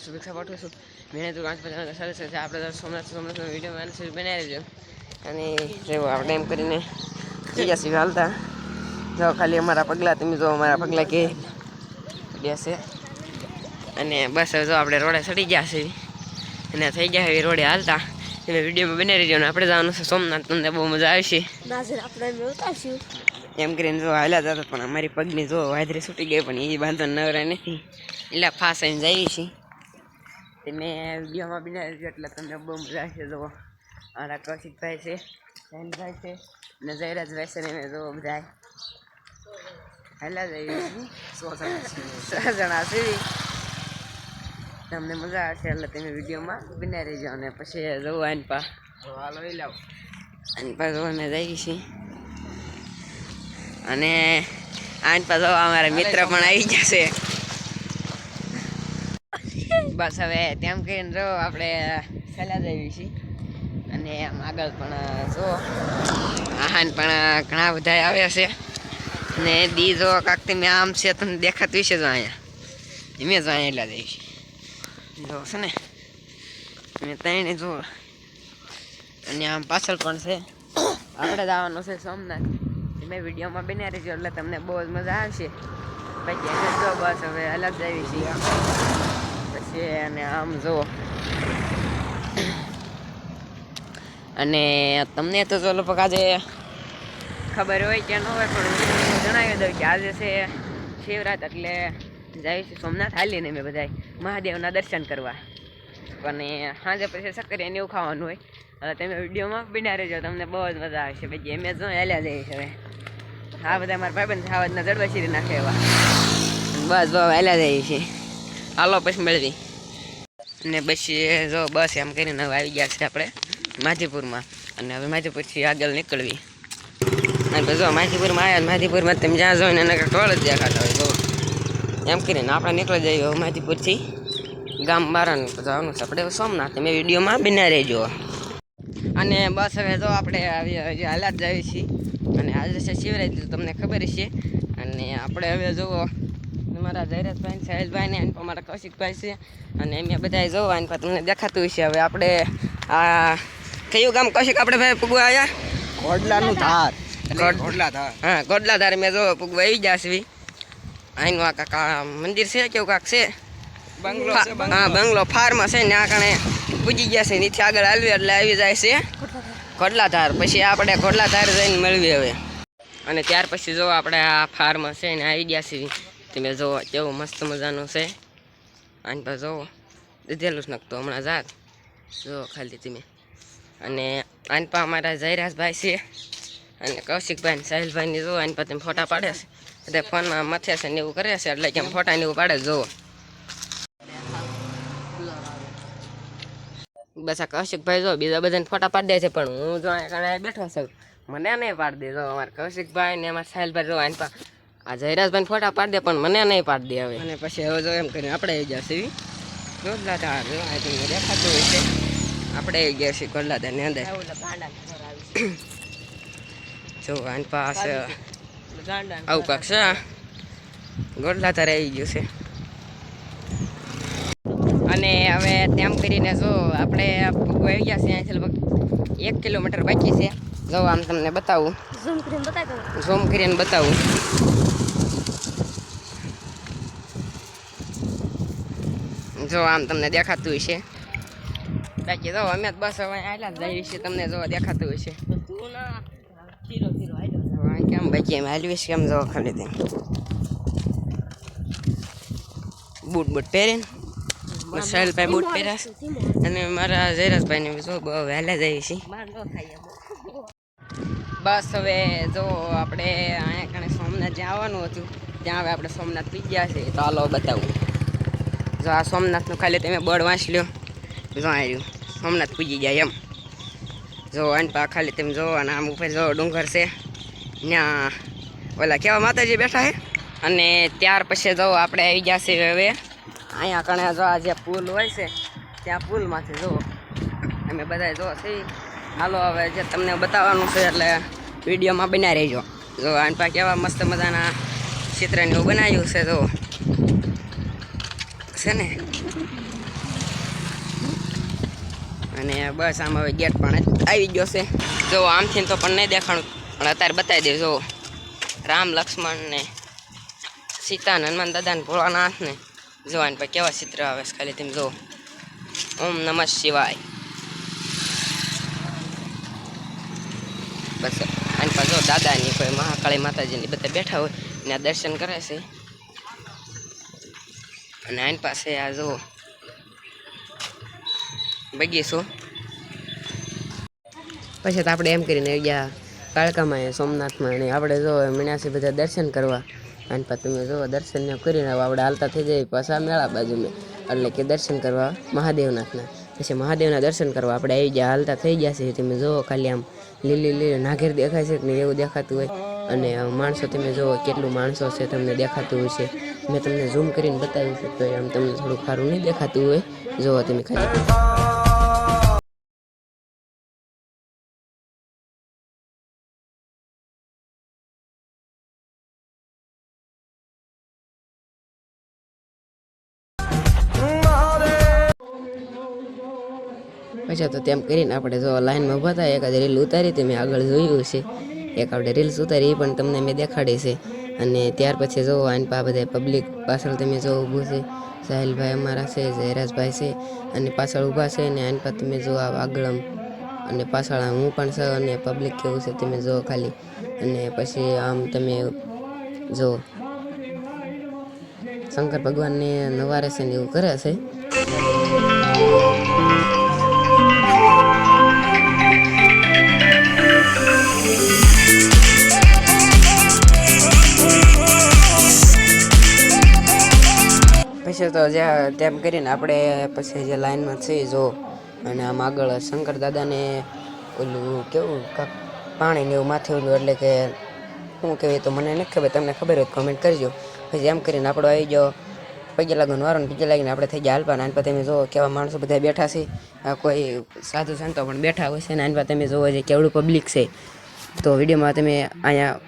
આપણે શુભેચ્છા પાઠવીશું મહેનત પાંચ પચાસ સરસ છે. આપણે તો સોમનાથ સોમનાથનો વીડિયો સુધી બનાવી રહેજો અને જેવું આપણે એમ કરીને જઈએ છીએ હાલતા. જો ખાલી અમારા પગલાં તમે જો અમારા પગલાં કે બેસે અને બસ હવે જો આપણે રોડે ચડી ગયા છે અને થઈ ગયા એ રોડે હાલતા. તમે વિડીયોમાં બનાવી રહેજો અને આપણે જવાનું છે સોમનાથ તમને બહુ મજા આવશે. આપણે એમ એમ કરીને જો હાલ્યા જતા પણ અમારી પગની જો વાદરી છૂટી ગઈ પણ એ બાંધો નવરા નથી એટલે ફાસ આવીને જઈએ છીએ. તે મેં વિડીયોમાં બનાવ્યું એટલે તમને બહુ મજા આવશે જુઓ મારા કૌશિકભાઈ છે જૈનભાઈ છે અને જયરાજભાઈ છે ને જુઓ બધા હેલા જઈ સો જણા છીએ તમને મજા આવશે એટલે તમે વિડીયોમાં બનાવી રહેજો અને પછી જવું આની પા હાલો લઈ લાવો. આની પાસે જોવા અમે જઈએ છીએ. અને આની પાસે અમારા મિત્ર પણ આવી જશે બસ હવે તેમ કરીને જો આપણે સલાહ જઈએ છીએ અને આમ આગળ પણ જો, આહાન પણ ઘણા બધા આવ્યા છે. અને દી જો કાંક તમે આમ છે તમને દેખાતું છે જો અહીંયા. એમે જો અહીંયા એટલા જઈશ જો, છે ને? મેં ત્રણે જો. અને આમ પાછળ પણ છે. આપણે જવાનું છે સોમનાથ. મેં વિડીયોમાં બન્યા રહેજો એટલે તમને બહુ જ મજા આવશે. પછી જો બસ હવે અલગ જઈએ છીએ પછી અને આમ જો અને તમને તો ચલો પગ આજે ખબર હોય કે ન હોય, પણ જણાવી દઉં કે આજે છે શિવરાત એટલે છીએ સોમનાથ, હાલીને મેં બધા મહાદેવના દર્શન કરવા. અને સાંજે પછી સક્કરિયા ને એવું ખાવાનું હોય. હવે તમે વિડીયોમાં બિના રહેજો, તમને બહુ જ મજા આવશે. પછી એમ જો હેલ્યા જાય હવે. આ બધા મારા ભાઈબંધ સાવજના જડવા શીરી નાખે એવા. બસ બહુ હેલ્યા જઈએ છીએ. હાલો, પછી મેળવી ને પછી જો બસ એમ કરીને હવે આવી ગયા છે આપણે માધીપુરમાં. અને હવે માધીપુરથી આગળ નીકળવી. અને જો માધીપુરમાં આવ્યા માધીપુરમાં તમે જ્યાં જો ને એને ટોળ જ દેખાતા હોય જો એમ કરીને આપણે નીકળી જઈએ માધીપુરથી ગામ બારણ જવાનું છે આપણે સોમનાથ. તમે વિડીયોમાં બિના રહેજો. અને બસ હવે જો આપણે આવી હાલાત જઈએ છીએ. અને આજે છે શિવરાત્રી, તો તમને ખબર છે અને આપણે હવે જુઓ મારા જયરાજભાઈ સાહેલભાઈ ને મારા કૌશિકભાઈ છે. અને એમ બધા જોવા અને તમને દેખાતું હશે. હવે આપણે આ કયું ગામ? કૌશિક આપણે ભાઈ પૂગવા આવ્યા ગોડલાનું ધાર. ગોડલા ધાર હા ગોડલા ધાર મેં જો પૂગવા આવી ગયા છે અહીંનું આ કાકા મંદિર છે કેવું કાંક છે? બંગલો હા બંગલો. ફાર્મ છે ને આ કાણે પૂજી ગયા છે નીચે આગળ આવ્યું એટલે આવી જાય છે. કોડલાધાર પછી આપણે કોડલાધાર જઈને મળવી હવે. અને ત્યાર પછી જો આપણે આ ફાર્મ છે ને આવી ગયા છીએ. તમે જુઓ કેવું મસ્ત મજાનું છે. આની પાસે જુઓ દીધેલું જ નખતું હમણાં જાત જુઓ ખાલી તમે અને આની પાસે અમારા જયરાજભાઈ છે. અને કૌશિકભાઈ ને સાહિલભાઈ ને જો, આની પાસે તમે ફોટા પાડે છે. એટલે ફોનમાં મથે છે ને એવું કરે છે, એટલે કે ફોટા ને એવું પાડે જુઓ બસ આ કૌશિકભાઈ જો, બીજા બધાને ફોટા પાડી દે છે, પણ હું જો બેઠો છું. મને નહીં પાડી દેજો અમારા કૌશિકભાઈ ને અમારા સાહેલભાઈ જો આની પા આ જયરાજભાઈ ફોટા પાડી દે પણ મને નહીં પાડી દે હવે. અને પછી હવે જો એમ કરીને આપણે આવી ગયા છીએ. ગોડલાધાર જો આ તમને દેખાતું હોય છે. આપણે આવી ગયા છીએ ગોડલાધારની અંદર જો આની પાસે આવું કાંક છે. ગોડલાધાર આવી ગયું છે. અને હવે તેમ કરીને જો આપણે આવી ગયા છીએ અહીંથી લગભગ એક કિલોમીટર બાકી છે. જો આમ તમને બતાવું. ઝૂમ કરીને બતાવું ઝૂમ કરીને બતાવું. જો આમ તમને દેખાતું હશે. બાકી જો અમે તો બસ હવે આયલા જઈએ છીએ. તમને જો દેખાતું હશે. કેમ બાકી એમ છે? કેમ જો ખાલી તેમ બૂટ બૂટ પહેરીને વિશાલભાઈ બૂટ પહેર્યા અને મારા જયરાજભાઈને જો બહુ વહેલા જઈએ છીએ. બસ હવે જો આપણે અહીંયા કણે સોમનાથ જ્યાં આવવાનું હતું. ત્યાં હવે આપણે સોમનાથ પી ગયા છે તો હાલો બતાવું. જો આ સોમનાથનું ખાલી તમે બળ વાંચી લ્યો જો આવ્યું સોમનાથ પૂજી ગયા એમ. જો પા ખાલી તમે જો અને આમ ઉપર જો ડુંગર છે. ત્યાં ઓલા કેવા માતાજી બેઠા છે અને ત્યાર પછી જો આપણે આવી ગયા છે હવે. અહીંયા કણે જો આ જે પુલ હોય છે, ત્યાં પુલમાંથી જો અમે બધા જો છે હાલો, હવે જે તમને બતાવવાનું છે એટલે વિડીયોમાં બનાવી રહેજો. જો, આની પા કેવા મસ્ત મજાના ચિત્રને એવું બનાવ્યું છે, જો. છે ને? અને બસ, આમ હવે ગેટ પણ આવી ગયો છે. જો, આમથી તો પણ નહીં દેખાણું, પણ અત્યારે બતાવી દેજો જો. રામ, લક્ષ્મણ ને સીતા ને હનુમાન દાદા ને ભોળાનાથ ને. જો પછી કેવા ચિત્ર આવે છે, ખાલી તમે જો. ઓમ નમઃ શિવાય. બસ આની પાસે જો દાદાની કોઈ મહાકાળી માતાજીની બધા બેઠા હોય, ને દર્શન કરે છે. અને આની પાસે આ જો બગીચો. પછી તો આપણે એમ કરીને ગયા કાળકામાં સોમનાથમાં અને આપણે જો મીણાસી બધા દર્શન કરવા. અને પછી તમે જો દર્શન કરીને આપણે હાલતા થઈ જાય પાછા મેળા બાજુ એટલે કે દર્શન કરવા મહાદેવનાથના. પછી મહાદેવના દર્શન કરવા આપણે આવી ગયા. હાલતા થઈ ગયા છે. તમે જુઓ ખાલી આમ લીલી લીલી નાઘેર દેખાય છે ને એવું દેખાતું હોય. અને માણસો તમે જુઓ કેટલું માણસો છે તમને દેખાતું હોય છે મેં તમને ઝૂમ કરીને બતાવ્યું છે તો આમ તમને થોડું ખારું નહીં દેખાતું હોય. જુઓ તમે ખાલી. પછી તો તેમ કરીને આપણે જો લાઈનમાં ઊભા હતા એકાદ રીલ ઉતારી તે મેં આગળ જોયું છે. એક આપણે રીલ્સ ઉતારી, એ પણ તમને મેં દેખાડી છે. અને ત્યાર પછી જો આની પા બધા પબ્લિક પાછળ તમે જો ઊભું છે. સાહિલભાઈ અમારા છે, જયરાજભાઈ છે, અને પાછળ ઊભા છે, અને આની પા તમે જો આગળ અને પાછળ હું પણ છે, અને પબ્લિક કેવું છે તમે જો ખાલી. અને પછી આમ તમે જો શંકર ભગવાનને નવારે છે ને એવું કરે છે. પછી તો જ્યાં તેમ કરીને આપણે પછી જે લાઈનમાં છીએ જો, અને આમ આગળ શંકર દાદાને ઓલું કેવું કાંક પાણી ને એવું માથે ઓલું એટલે કે શું કહેવાય તો મને નથી ખબર, તમને ખબર હોય કમેન્ટ કરજો. પછી એમ કરીને આપણો આવી ગયો, પગે લાગવાનો વારો પગે લાગીને આપણે થઈ ગયા હાલપાના આન પર તમે જુઓ કેવા માણસો બધા બેઠા છે કોઈ સાધુ સંતો પણ બેઠા હોય છે ને, આન પર તમે જુઓ જે કેવડું પબ્લિક છે. તો વિડીયોમાં તમે અહીંયા